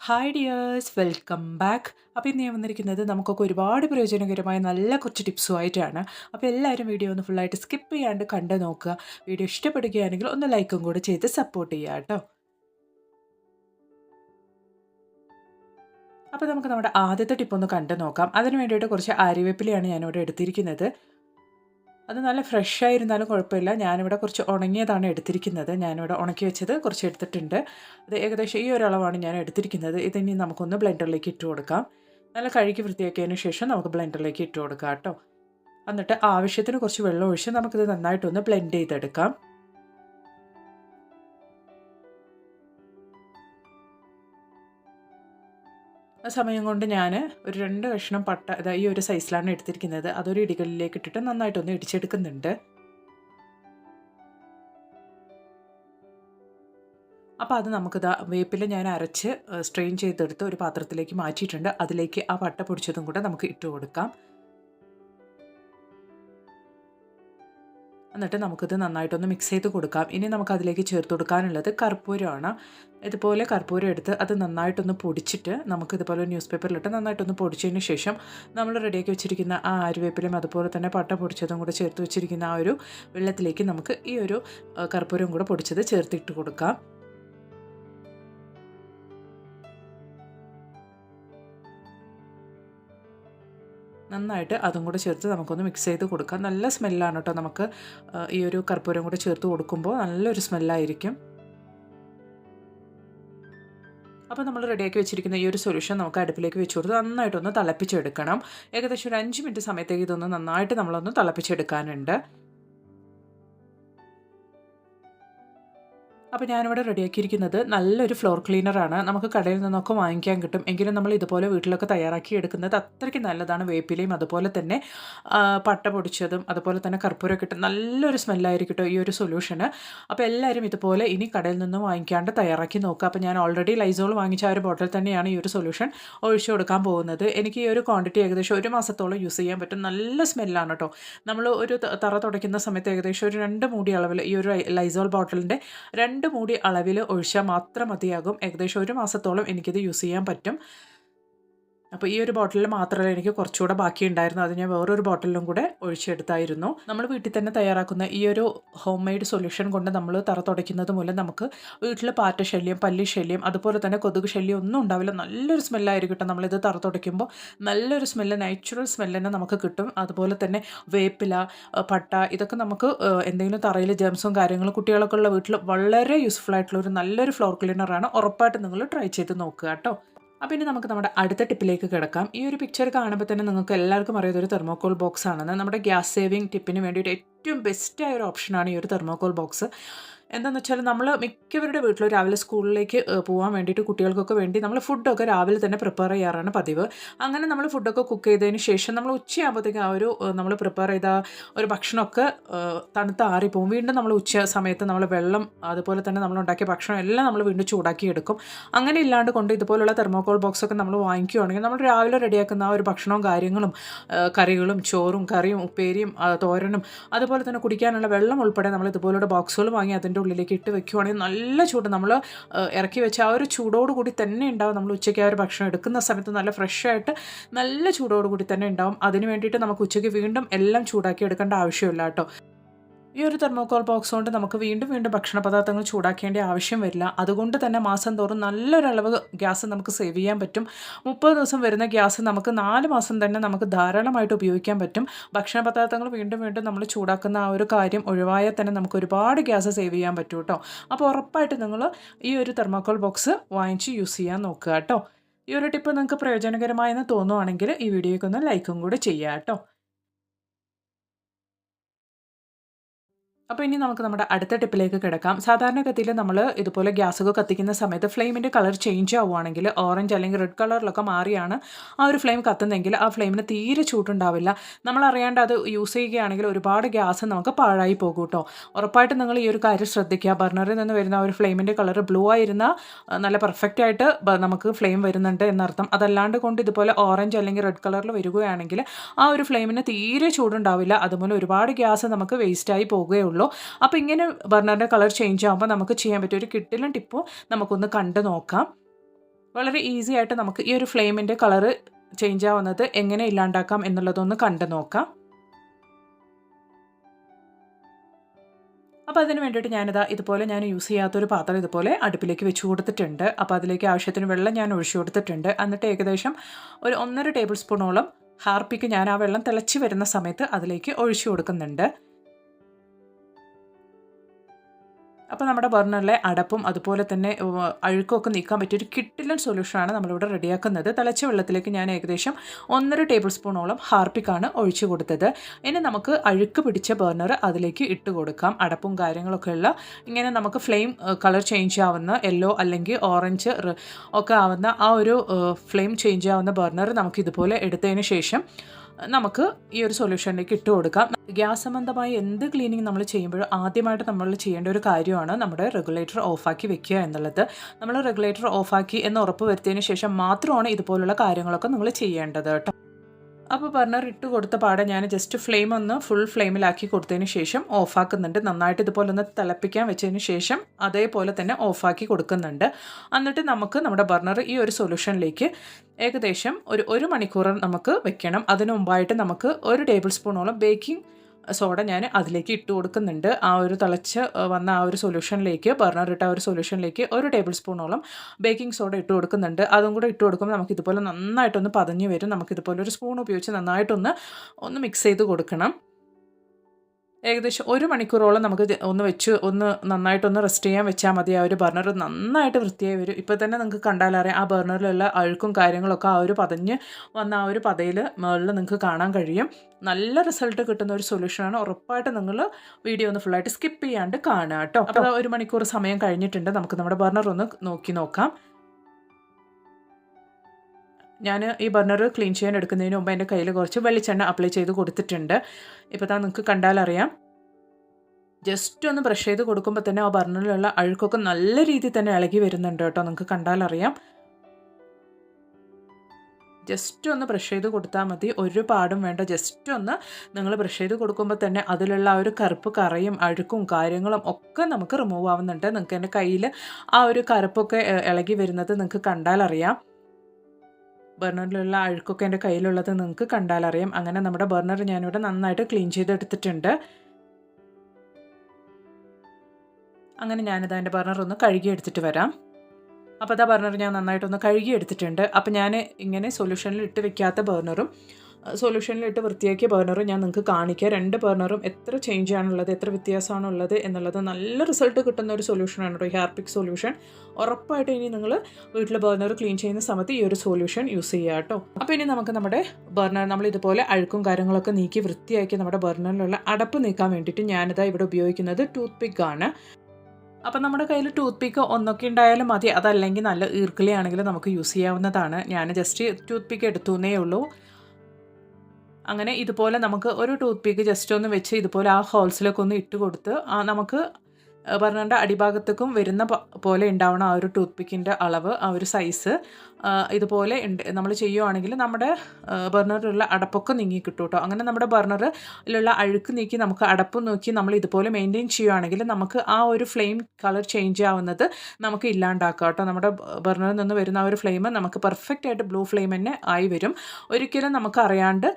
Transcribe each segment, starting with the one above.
Hi dears welcome back അപ്പോൾ ഇന്ന് ഞാൻ വന്നിരിക്കുന്നത് നമുക്കൊക്കെ ഒരുപാട് പ്രയോജനകരമായ നല്ല കുറച്ച് ടിപ്സുമായിട്ടാണ്. അപ്പോൾ എല്ലാവരും വീഡിയോ ഒന്ന് ഫുള്ളായിട്ട് സ്കിപ്പ് ചെയ്യാണ്ട് കണ്ട് നോക്കുക. വീഡിയോ ഇഷ്ടപ്പെടുകയാണെങ്കിൽ ഒന്ന് ലൈക്കും കൂടെ ചെയ്ത് സപ്പോർട്ട് ചെയ്യുക കേട്ടോ. അപ്പോൾ നമുക്ക് നമ്മുടെ ആദ്യത്തെ ടിപ്പ് ഒന്ന് കണ്ടു നോക്കാം. അതിന് വേണ്ടിയിട്ട് കുറച്ച് ആര്യവേപ്പിലയാണ് ഞാനിവിടെ എടുത്തിരിക്കുന്നത്. അത് നല്ല ഫ്രഷ് ആയിരുന്നാലും കുഴപ്പമില്ല. ഞാനിവിടെ കുറച്ച് ഉണങ്ങിയതാണ് എടുത്തിരിക്കുന്നത്. ഞാനിവിടെ ഉണക്കി വെച്ചത് കുറച്ച് എടുത്തിട്ടുണ്ട്. അത് ഏകദേശം ഈ ഒരളവാണ് ഞാൻ എടുത്തിരിക്കുന്നത്. ഇതിനി നമുക്കൊന്ന് ബ്ലെൻഡറിലേക്ക് ഇട്ട് കൊടുക്കാം. നല്ല കഴുകി വൃത്തിയാക്കിയതിന് ശേഷം നമുക്ക് ബ്ലെൻഡറിലേക്ക് ഇട്ട് കൊടുക്കാം കേട്ടോ. എന്നിട്ട് ആവശ്യത്തിന് കുറച്ച് വെള്ളം ഒഴിച്ച് നമുക്കിത് നന്നായിട്ടൊന്ന് ബ്ലെൻഡ് ചെയ്തെടുക്കാം. സമയം കൊണ്ട് ഞാൻ ഒരു രണ്ട് കഷ്ണം പട്ട ഇതാ ഈ ഒരു സൈസിലാണ് എടുത്തിരിക്കുന്നത്. അതൊരു ഇടികളിലേക്ക് ഇട്ടിട്ട് നന്നായിട്ടൊന്ന് ഇടിച്ചെടുക്കുന്നുണ്ട്. അപ്പോൾ അത് നമുക്കിതാ വേപ്പില ഞാൻ അരച്ച് സ്ട്രെയിൻ ചെയ്തെടുത്ത് ഒരു പാത്രത്തിലേക്ക് മാറ്റിയിട്ടുണ്ട്. അതിലേക്ക് ആ പട്ട പൊടിച്ചതും കൂടെ നമുക്ക് ഇട്ട് കൊടുക്കാം. എന്നിട്ട് നമുക്കിത് നന്നായിട്ടൊന്ന് മിക്സ് ചെയ്ത് കൊടുക്കാം. ഇനി നമുക്ക് അതിലേക്ക് ചേർത്ത് കൊടുക്കാനുള്ളത് കർപ്പൂരമാണ്. ഇതുപോലെ കർപ്പൂരം എടുത്ത് അത് നന്നായിട്ടൊന്ന് പൊടിച്ചിട്ട് നമുക്ക് ഇതുപോലെ ന്യൂസ് പേപ്പറിലിട്ട് നന്നായിട്ടൊന്ന് പൊടിച്ചതിന് ശേഷം നമ്മൾ റെഡിയാക്കി വെച്ചിരിക്കുന്ന ആ ആരുവേപ്പിലും അതുപോലെ തന്നെ പട്ട പൊടിച്ചതും കൂടെ ചേർത്ത് വെച്ചിരിക്കുന്ന ആ ഒരു വെള്ളത്തിലേക്ക് നമുക്ക് ഈ ഒരു കർപ്പൂരം കൂടെ പൊടിച്ചത് ചേർത്തിട്ട് കൊടുക്കാം. നന്നായിട്ട് അതും കൂടെ ചേർത്ത് നമുക്കൊന്ന് മിക്സ് ചെയ്ത് കൊടുക്കാം. നല്ല സ്മെല്ലാണ് കേട്ടോ നമുക്ക് ഈ ഒരു കർപ്പൂരം കൂടെ ചേർത്ത് കൊടുക്കുമ്പോൾ നല്ലൊരു സ്മെല്ലായിരിക്കും അപ്പോൾ നമ്മൾ റെഡിയാക്കി വെച്ചിരിക്കുന്ന ഈ ഒരു സൊല്യൂഷൻ നമുക്ക് അടുപ്പിലേക്ക് വെച്ച് കൊടുത്ത് നന്നായിട്ടൊന്ന് തിളപ്പിച്ചെടുക്കണം. ഏകദേശം ഒരു അഞ്ച് മിനിറ്റ് സമയത്തേക്ക് ഇതൊന്ന് നന്നായിട്ട് നമ്മളൊന്ന് തിളപ്പിച്ചെടുക്കാനുണ്ട്. അപ്പോൾ ഞാനിവിടെ റെഡിയാക്കിയിരിക്കുന്നത് നല്ലൊരു ഫ്ലോർ ക്ലീനറാണ് നമുക്ക് കടയിൽ നിന്നൊക്കെ വാങ്ങിക്കാൻ കിട്ടും. എങ്കിലും നമ്മൾ ഇതുപോലെ വീട്ടിലൊക്കെ തയ്യാറാക്കി എടുക്കുന്നത് അത്രയ്ക്ക് നല്ലതാണ്. വേപ്പിലയും അതുപോലെ തന്നെ പട്ട പൊടിച്ചതും അതുപോലെ തന്നെ കർപ്പൂരമൊക്കെ ഇട്ട് നല്ലൊരു സ്മെല്ലായിരിക്കും ഈ ഒരു സൊല്യൂഷന് അപ്പോൾ എല്ലാവരും ഇതുപോലെ ഇനി കടയിൽ നിന്നും വാങ്ങിക്കാണ്ട് തയ്യാറാക്കി നോക്കുക. അപ്പോൾ ഞാൻ ഓൾറെഡി ലൈസോൾ വാങ്ങിച്ച ആ ഒരു ബോട്ടിൽ തന്നെയാണ് ഈ ഒരു സൊല്യൂഷൻ ഒഴിച്ചു കൊടുക്കാൻ പോകുന്നത്. എനിക്ക് ഈ ഒരു ക്വാണ്ടിറ്റി ഏകദേശം ഒരു മാസത്തോളം യൂസ് ചെയ്യാൻ പറ്റും. നല്ല സ്മെല്ലാണ് കേട്ടോ നമ്മൾ ഒരു തറ തുടയ്ക്കുന്ന സമയത്ത് ഏകദേശം ഒരു രണ്ട് മൂടി അളവിൽ ഈ ഒരു ലൈസോൾ ബോട്ടിലിന്റെ രണ്ട് രണ്ട് മൂടി അളവിൽ ഒഴിച്ചാൽ മാത്രം മതിയാകും. ഏകദേശം ഒരു മാസത്തോളം എനിക്കിത് യൂസ് ചെയ്യാൻ പറ്റും. അപ്പോൾ ഈ ഒരു ബോട്ടിലിൽ മാത്രമല്ല എനിക്ക് കുറച്ചുകൂടെ ബാക്കി ഉണ്ടായിരുന്നു അത് ഞാൻ വേറൊരു ബോട്ടിലും കൂടെ ഒഴിച്ചെടുത്തായിരുന്നു. നമ്മൾ വീട്ടിൽ തന്നെ തയ്യാറാക്കുന്ന ഈ ഒരു ഹോം മെയ്ഡ് സൊല്യൂഷൻ കൊണ്ട് നമ്മൾ തറ തുടയ്ക്കുന്നത് മൂലം നമുക്ക് വീട്ടിൽ പാറ്റ ശല്യം പല്ലി ശല്യം അതുപോലെ തന്നെ കൊതുക് ശല്യം ഒന്നും ഉണ്ടാവില്ല. നല്ലൊരു സ്മെല്ലായിരിക്കും കേട്ടോ നമ്മളിത് തറ തുടയ്ക്കുമ്പോൾ. നല്ലൊരു സ്മെല്ല് നാച്ചുറൽ സ്മെല്ല് തന്നെ നമുക്ക് കിട്ടും. അതുപോലെ തന്നെ വേപ്പില പട്ട ഇതൊക്കെ നമുക്ക് എന്തെങ്കിലും തറയിൽ ജെംസും കാര്യങ്ങളും കുട്ടികളൊക്കെ ഉള്ള വീട്ടിൽ വളരെ യൂസ്ഫുൾ ആയിട്ടുള്ള ഒരു നല്ലൊരു ഫ്ലോർ ക്ലീനറാണ് ഉറപ്പായിട്ട് നിങ്ങൾ ട്രൈ ചെയ്ത് നോക്കുക കേട്ടോ. അപ്പോൾ ഇനി നമുക്ക് നമ്മുടെ അടുത്ത ടിപ്പിലേക്ക് കിടക്കാം. ഈ ഒരു പിക്ചർ കാണുമ്പോൾ തന്നെ നിങ്ങൾക്ക് എല്ലാവർക്കും അറിയാം ഒരു തെർമോക്കോൾ ബോക്സ് ആണെന്ന്. നമ്മുടെ ഗ്യാസ് സേവിങ് ടിപ്പിന് വേണ്ടിയിട്ട് ഏറ്റവും ബെസ്റ്റായ ഒരു ഓപ്ഷനാണ് ഈ ഒരു തെർമോക്കോൾ ബോക്സ് എന്താണെന്ന് വെച്ചാൽ നമ്മൾ മിക്കവരുടെ വീട്ടിലും രാവിലെ സ്കൂളിലേക്ക് പോകാൻ വേണ്ടിയിട്ട് കുട്ടികൾക്കൊക്കെ വേണ്ടി നമ്മൾ ഫുഡൊക്കെ രാവിലെ തന്നെ പ്രിപ്പയർ ചെയ്യാറാണ് പതിവ്. അങ്ങനെ നമ്മൾ ഫുഡൊക്കെ കുക്ക് ചെയ്തതിന് ശേഷം നമ്മൾ ഉച്ചയാകുമ്പോഴത്തേക്ക് ആ ഒരു നമ്മൾ പ്രിപ്പയർ ചെയ്ത ഒരു ഭക്ഷണമൊക്കെ തണുത്ത് ആറിപ്പോവും. വീണ്ടും നമ്മൾ ഉച്ച സമയത്ത് നമ്മൾ വെള്ളം അതുപോലെ തന്നെ നമ്മൾ ഉണ്ടാക്കിയ ഭക്ഷണം എല്ലാം നമ്മൾ വീണ്ടും ചൂടാക്കി എടുക്കും അങ്ങനെ ഇല്ലാണ്ട് കൊണ്ട് ഇതുപോലുള്ള തെർമോകോൾ ബോക്സൊക്കെ നമ്മൾ വാങ്ങിക്കുകയാണെങ്കിൽ നമ്മൾ രാവിലെ റെഡിയാക്കുന്ന ആ ഒരു ഭക്ഷണവും കാര്യങ്ങളും കറികളും ചോറും കറിയും ഉപ്പേരിയും തോരനും അതുപോലെ തന്നെ കുടിക്കാനുള്ള വെള്ളം ഉൾപ്പെടെ നമ്മൾ ഇതുപോലുള്ള ബോക്സുകൾ വാങ്ങി അതിന്റെ അതിന്റെ ഉള്ളിലേക്ക് ഇട്ട് വെക്കുവാണെങ്കിൽ നല്ല ചൂട്. നമ്മൾ ഇറക്കി വെച്ച ആ ഒരു ചൂടോട് കൂടി തന്നെ ഉണ്ടാവും നമ്മൾ ഉച്ചയ്ക്ക് ആ ഒരു ഭക്ഷണം എടുക്കുന്ന സമയത്ത്. നല്ല ഫ്രഷ് ആയിട്ട് നല്ല ചൂടോട് കൂടി തന്നെ ഉണ്ടാവും. അതിന് വേണ്ടിയിട്ട് നമുക്ക് ഉച്ചയ്ക്ക് വീണ്ടും എല്ലാം ചൂടാക്കി എടുക്കേണ്ട ആവശ്യമില്ല കേട്ടോ. ഈ ഒരു തെർമോകോൾ ബോക്സ് കൊണ്ട് നമുക്ക് വീണ്ടും വീണ്ടും ഭക്ഷണ പദാർത്ഥങ്ങൾ ചൂടാക്കേണ്ട ആവശ്യം വരില്ല. അതുകൊണ്ട് തന്നെ മാസം തോറും നല്ലൊരളവ് ഗ്യാസ് നമുക്ക് സേവ് ചെയ്യാൻ പറ്റും. മുപ്പത് ദിവസം വരുന്ന ഗ്യാസ് നമുക്ക് നാല് മാസം തന്നെ നമുക്ക് ധാരാളമായിട്ട് ഉപയോഗിക്കാൻ പറ്റും. ഭക്ഷണ പദാർത്ഥങ്ങൾ വീണ്ടും വീണ്ടും നമ്മൾ ചൂടാക്കുന്ന ആ ഒരു കാര്യം ഒഴിവായാൽ തന്നെ നമുക്ക് ഒരുപാട് ഗ്യാസ് സേവ് ചെയ്യാൻ പറ്റും കേട്ടോ അപ്പോൾ ഉറപ്പായിട്ട് നിങ്ങൾ ഈ ഒരു തെർമോകോൾ ബോക്സ് വാങ്ങിച്ച് യൂസ് ചെയ്യാൻ നോക്കുക കേട്ടോ ഈ ഒരു ടിപ്പ് നിങ്ങൾക്ക് പ്രയോജനകരമായെന്ന് തോന്നുവാണെങ്കിൽ ഈ വീഡിയോയ്ക്ക് ഒന്ന് ലൈക്കും കൂടെ ചെയ്യുക കേട്ടോ അപ്പോൾ ഇനി നമുക്ക് നമ്മുടെ അടുത്ത ടിപ്പിലേക്ക് കിടക്കാം. സാധാരണഗതിയിൽ നമ്മൾ ഇതുപോലെ ഗ്യാസൊക്കെ കത്തിക്കുന്ന സമയത്ത് ഫ്ലെയിമിന്റെ കളർ ചേഞ്ച് ആവുകയാണെങ്കിൽ ഓറഞ്ച് അല്ലെങ്കിൽ റെഡ് കളറിലൊക്കെ മാറിയാണ് ആ ഒരു ഫ്ലെയിം കത്തുന്നതെങ്കിൽ ആ ഫ്ലെയിമിന് തീരെ ചൂട്ടുണ്ടാവില്ല നമ്മൾ അറിയാണ്ട് അത് യൂസ് ചെയ്യുകയാണെങ്കിൽ ഒരുപാട് ഗ്യാസ് നമുക്ക് പാഴായി പോകും കേട്ടോ ഉറപ്പായിട്ടും നിങ്ങൾ ഈ ഒരു കാര്യം ശ്രദ്ധിക്കുക. ബർണറിൽ നിന്ന് വരുന്ന ഒരു ഫ്ലെയിമിന്റെ കളർ ബ്ലൂ ആയിരുന്ന നല്ല പെർഫെക്റ്റ് ആയിട്ട് നമുക്ക് ഫ്ലെയിം വരുന്നുണ്ട് എന്നർത്ഥം. അതല്ലാണ്ട് കൊണ്ട് ഇതുപോലെ ഓറഞ്ച് അല്ലെങ്കിൽ റെഡ് കളറിൽ വരികയാണെങ്കിൽ ആ ഒരു ഫ്ലെയിമിന് തീരെ ചൂടുണ്ടാവില്ല. അതുപോലെ ഒരുപാട് ഗ്യാസ് നമുക്ക് വേസ്റ്റായി പോവുകയുള്ളൂ ഉള്ളൂ. അപ്പോൾ ഇങ്ങനെ ബർണറിന്റെ കളർ ചേഞ്ച് ആകുമ്പോൾ നമുക്ക് ചെയ്യാൻ പറ്റും ഒരു കിട്ടിലും ടിപ്പോ നമുക്കൊന്ന് കണ്ടു നോക്കാം. വളരെ ഈസി ആയിട്ട് നമുക്ക് ഈ ഒരു ഫ്ലെയിമിന്റെ കളറ് ചേഞ്ച് ആവുന്നത് എങ്ങനെ ഇല്ലാണ്ടാക്കാം എന്നുള്ളതൊന്ന് കണ്ടു നോക്കാം. അപ്പോൾ അതിന് വേണ്ടിയിട്ട് ഞാനിതാ ഇതുപോലെ ഞാൻ യൂസ് ചെയ്യാത്തൊരു പാത്രം ഇതുപോലെ അടുപ്പിലേക്ക് വെച്ച് കൊടുത്തിട്ടുണ്ട്. അപ്പോൾ അതിലേക്ക് ആവശ്യത്തിന് വെള്ളം ഞാൻ ഒഴിച്ചു കൊടുത്തിട്ടുണ്ട്. എന്നിട്ട് ഏകദേശം ഒരു ഒന്നര ടേബിൾ സ്പൂണോളം ഹാർപ്പിക്ക് ഞാൻ ആ വെള്ളം തിളച്ച് വരുന്ന സമയത്ത് അതിലേക്ക് ഒഴിച്ചു കൊടുക്കുന്നുണ്ട്. അപ്പോൾ നമ്മുടെ ബർണറിലെ അടപ്പും അതുപോലെ തന്നെ അഴുക്കൊക്കെ നീക്കാൻ പറ്റിയ ഒരു കിട്ടിലൻ സൊല്യൂഷനാണ് നമ്മളിവിടെ റെഡിയാക്കുന്നത്. തിളച്ച വെള്ളത്തിലേക്ക് ഞാൻ ഏകദേശം ഒന്നര ടേബിൾ സ്പൂണോളം ഹാർപ്പിക്കാണ് ഒഴിച്ചു കൊടുത്തത്. ഇനി നമുക്ക് അഴുക്ക് പിടിച്ച ബർണർ അതിലേക്ക് ഇട്ട് കൊടുക്കാം. അടപ്പും കാര്യങ്ങളൊക്കെ ഉള്ള ഇങ്ങനെ നമുക്ക് ഫ്ലെയിം കളർ ചേഞ്ച് ആവുന്ന യെല്ലോ അല്ലെങ്കിൽ ഓറഞ്ച് ഒക്കെ ആവുന്ന ആ ഒരു ഫ്ലെയിം ചേഞ്ച് ആവുന്ന ബർണർ നമുക്ക് ഇതുപോലെ എടുത്തതിന് ശേഷം നമുക്ക് ഈ ഒരു സൊല്യൂഷനിലേക്ക് ഇട്ട് കൊടുക്കാം. ഗ്യാസ് സംബന്ധമായി എന്ത് ക്ലീനിങ് നമ്മൾ ചെയ്യുമ്പോഴും ആദ്യമായിട്ട് നമ്മൾ ചെയ്യേണ്ട ഒരു കാര്യമാണ് നമ്മുടെ റെഗുലേറ്റർ ഓഫാക്കി വെക്കുക എന്നുള്ളത്. നമ്മൾ റെഗുലേറ്റർ ഓഫാക്കി എന്ന് ഉറപ്പ് വരുത്തിയതിന് ശേഷം മാത്രമാണ് ഇതുപോലുള്ള കാര്യങ്ങളൊക്കെ നമ്മൾ ചെയ്യേണ്ടത് കേട്ടോ. അപ്പോൾ ബർണർ ഇട്ട് കൊടുത്ത പാടെ ഞാൻ ജസ്റ്റ് ഫ്ലെയിം ഒന്ന് ഫുൾ ഫ്ലെയിമിലാക്കി കൊടുത്തതിന് ശേഷം ഓഫാക്കുന്നുണ്ട്. നന്നായിട്ട് ഇതുപോലെ ഒന്ന് തിളപ്പിക്കാൻ വെച്ചതിന് ശേഷം അതേപോലെ തന്നെ ഓഫാക്കി കൊടുക്കുന്നുണ്ട്. എന്നിട്ട് നമുക്ക് നമ്മുടെ ബർണർ ഈ ഒരു സൊല്യൂഷനിലേക്ക് ഏകദേശം ഒരു ഒരു മണിക്കൂർ നമുക്ക് വെക്കണം. അതിനു മുമ്പായിട്ട് നമുക്ക് ഒരു ടേബിൾ സ്പൂണോളം ബേക്കിംഗ് സോഡ ഞാൻ അതിലേക്ക് ഇട്ട് കൊടുക്കുന്നുണ്ട്. ആ ഒരു തിളച്ച് വന്ന ആ ഒരു സൊല്യൂഷനിലേക്ക് ബർണർ ഇട്ട ആ ഒരു സൊല്യൂഷനിലേക്ക് ഒരു ടേബിൾ സ്പൂണോളം ബേക്കിംഗ് സോഡ ഇട്ട് കൊടുക്കുന്നുണ്ട്. അതും കൂടെ ഇട്ട് കൊടുക്കുമ്പോൾ നമുക്കിതുപോലെ നന്നായിട്ടൊന്ന് പതഞ്ഞ് വരും. നമുക്ക് ഇതുപോലെ ഒരു സ്പൂൺ ഉപയോഗിച്ച് നന്നായിട്ടൊന്ന് ഒന്ന് മിക്സ് ചെയ്ത് കൊടുക്കണം. ഏകദേശം ഒരു മണിക്കൂറോളം നമുക്ക് ഒന്ന് വെച്ച് ഒന്ന് നന്നായിട്ടൊന്ന് റെസ്റ്റ് ചെയ്യാൻ വെച്ചാൽ മതി. ആ ഒരു ബർണർ നന്നായിട്ട് വൃത്തിയായി വരും. ഇപ്പോൾ തന്നെ നിങ്ങൾക്ക് കണ്ടാലറിയാം ആ ബർണറിലുള്ള അഴുക്കും കാര്യങ്ങളൊക്കെ ആ ഒരു പതഞ്ഞ് വന്ന ആ ഒരു പതയിൽ മുകളിൽ നിങ്ങൾക്ക് കാണാൻ കഴിയും. നല്ല റിസൾട്ട് കിട്ടുന്ന ഒരു സൊല്യൂഷനാണ് ഉറപ്പായിട്ട് നിങ്ങൾ വീഡിയോ ഒന്ന് ഫുള്ളായിട്ട് സ്കിപ്പ് ചെയ്യാണ്ട് കാണുക കേട്ടോ. അപ്പോൾ ഒരു മണിക്കൂർ സമയം കഴിഞ്ഞിട്ടുണ്ട്. നമുക്ക് നമ്മുടെ ബർണർ ഒന്ന് നോക്കി നോക്കാം. ഞാൻ ഈ ബർണർ ക്ലീൻ ചെയ്യാൻ എടുക്കുന്നതിന് മുമ്പ് എന്റെ കയ്യിൽ കുറച്ച് വെളിച്ചെണ്ണ അപ്ലൈ ചെയ്ത് കൊടുത്തിട്ടുണ്ട്. ഇപ്പോൾ താ നിങ്ങൾക്ക് കണ്ടാലറിയാം. ജസ്റ്റ് ഒന്ന് ബ്രഷ് ചെയ്ത് കൊടുക്കുമ്പോൾ തന്നെ ആ ബർണറിലുള്ള അഴുക്കൊക്കെ നല്ല രീതിയിൽ തന്നെ ഇളകി വരുന്നുണ്ട് കേട്ടോ. നിങ്ങൾക്ക് കണ്ടാലറിയാം. ജസ്റ്റ് ഒന്ന് ബ്രഷ് ചെയ്ത് കൊടുത്താൽ മതി. ഒരു പാടും വേണ്ട. ജസ്റ്റ് ഒന്ന് നിങ്ങൾ ബ്രഷ് ചെയ്ത് കൊടുക്കുമ്പോൾ തന്നെ അതിലുള്ള ആ ഒരു കറുപ്പ് കറയും അഴുക്കും കാര്യങ്ങളും ഒക്കെ നമുക്ക് റിമൂവ് ആവുന്നുണ്ട്. നിങ്ങൾക്ക് എന്റെ കയ്യിൽ ആ ഒരു കറുപ്പൊക്കെ ഇളകി വരുന്നത് നിങ്ങൾക്ക് കണ്ടാലറിയാം. ബർണറിലുള്ള അഴുക്കൊക്കെ എന്റെ കയ്യിലുള്ളത് നിങ്ങൾക്ക് കണ്ടാലറിയാം. അങ്ങനെ നമ്മുടെ ബർണർ ഞാനിവിടെ നന്നായിട്ട് ക്ലീൻ ചെയ്തെടുത്തിട്ടുണ്ട്. അങ്ങനെ ഞാനിത് എന്റെ ബർണർ ഒന്ന് കഴുകി എടുത്തിട്ട് വരാം. അപ്പോൾ അതാ ബർണർ ഞാൻ നന്നായിട്ടൊന്ന് കഴുകി എടുത്തിട്ടുണ്ട് അപ്പോൾ ഞാൻ ഇങ്ങനെ സൊല്യൂഷനിൽ ഇട്ട് വെക്കാത്ത ബർണറും സൊല്യൂഷനിലിട്ട് വൃത്തിയാക്കിയ ബർണറും ഞാൻ നിങ്ങൾക്ക് കാണിക്കാം. രണ്ട് ബർണറും എത്ര ചേഞ്ച് ആണുള്ളത് എത്ര വ്യത്യാസമാണുള്ളത് എന്നുള്ളത് നല്ല റിസൾട്ട് കിട്ടുന്ന ഒരു സൊല്യൂഷനാണ് കേട്ടോ ഈ ഹാർപിക് സൊല്യൂഷൻ ഉറപ്പായിട്ട് ഇനി നിങ്ങൾ വീട്ടിൽ ബർണർ ക്ലീൻ ചെയ്യുന്ന സമയത്ത് ഈ ഒരു സൊല്യൂഷൻ യൂസ് ചെയ്യുക കേട്ടോ. അപ്പോൾ ഇനി നമുക്ക് നമ്മുടെ ബർണർ നമ്മൾ ഇതുപോലെ അഴുക്കും കാര്യങ്ങളൊക്കെ നീക്കി വൃത്തിയാക്കി നമ്മുടെ ബർണറിലുള്ള അടപ്പ് നീക്കാൻ വേണ്ടിയിട്ട് ഞാനിതാ ഇവിടെ ഉപയോഗിക്കുന്നത് ടൂത്ത് പിക്ക് ആണ്. അപ്പം നമ്മുടെ കയ്യിൽ ടൂത്ത് പിക്ക് ഒന്നൊക്കെ ഉണ്ടായാലും മതി. അതല്ലെങ്കിൽ നല്ല ഈർക്കിളിയാണെങ്കിലും നമുക്ക് യൂസ് ചെയ്യാവുന്നതാണ്. ഞാൻ ജസ്റ്റ് ടൂത്ത് പിക്ക് എടുത്തുന്നേ ഉള്ളൂ. അങ്ങനെ ഇതുപോലെ നമുക്ക് ഒരു ടൂത്ത് പിക്ക് ജസ്റ്റ് ഒന്ന് വെച്ച് ഇതുപോലെ ആ ഹോൾസിലൊക്കെ ഒന്ന് ഇട്ട് കൊടുത്ത് നമുക്ക് ബർണറിന്റെ അടിഭാഗത്തേക്കും വരുന്ന പോലെ ഉണ്ടാവണം ആ ഒരു ടൂത്ത് പിക്കിന്റെ അളവ് ആ ഒരു സൈസ്. ഇതുപോലെ ഉണ്ട് നമ്മൾ ചെയ്യുവാണെങ്കിൽ നമ്മുടെ ബർണറിലുള്ള അടപ്പൊക്കെ നീങ്ങി കിട്ടും കേട്ടോ. അങ്ങനെ നമ്മുടെ ബർണറിലുള്ള അഴുക്ക് നീക്കി നമുക്ക് അടപ്പ് നോക്കി നമ്മൾ ഇതുപോലെ മെയിന്റെയിൻ ചെയ്യുവാണെങ്കിൽ നമുക്ക് ആ ഒരു ഫ്ലെയിം കളർ ചേഞ്ച് ആവുന്നത് നമുക്ക് ഇല്ലാണ്ടാക്കാം കേട്ടോ. നമ്മുടെ ബർണറിൽ നിന്ന് വരുന്ന ആ ഒരു ഫ്ലെയിം നമുക്ക് പെർഫെക്റ്റ് ആയിട്ട് ബ്ലൂ ഫ്ലെയിം തന്നെ ആയി വരും. ഒരിക്കലും നമുക്ക് അറിയാണ്ട്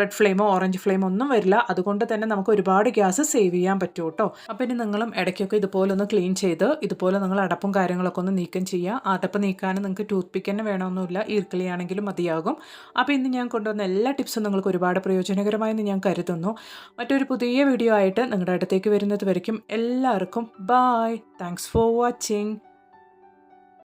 റെഡ് ഫ്ലെയിമോ ഓറഞ്ച് ഫ്ലെയിമോ ഒന്നും വരില്ല. അതുകൊണ്ട് തന്നെ നമുക്ക് ഒരുപാട് ഗ്യാസ് സേവ് ചെയ്യാൻ പറ്റും കേട്ടോ. അപ്പോൾ ഇനി നിങ്ങളും ഇടയ്ക്കൊക്കെ ഇതുപോലെ ഒന്ന് ക്ലീൻ ചെയ്ത് ഇതുപോലെ നിങ്ങൾ അടപ്പും കാര്യങ്ങളൊക്കെ ഒന്ന് നീക്കം ചെയ്യുക. അടപ്പ് നീക്കാൻ നിങ്ങൾക്ക് ടൂത്ത് പിക്ക് തന്നെ വേണമെന്നില്ല. ഈർക്കിളിയാണെങ്കിലും മതിയാകും. അപ്പോൾ ഇന്ന് ഞാൻ കൊണ്ടുവന്ന എല്ലാ ടിപ്സും നിങ്ങൾക്ക് ഒരുപാട് പ്രയോജനകരമായെന്ന് ഞാൻ കരുതുന്നു. മറ്റൊരു പുതിയ വീഡിയോ ആയിട്ട് നിങ്ങളുടെ അടുത്തേക്ക് വരുന്നത് വരയ്ക്കും. എല്ലാവർക്കും ബായ് താങ്ക്സ് ഫോർ വാച്ചിങ്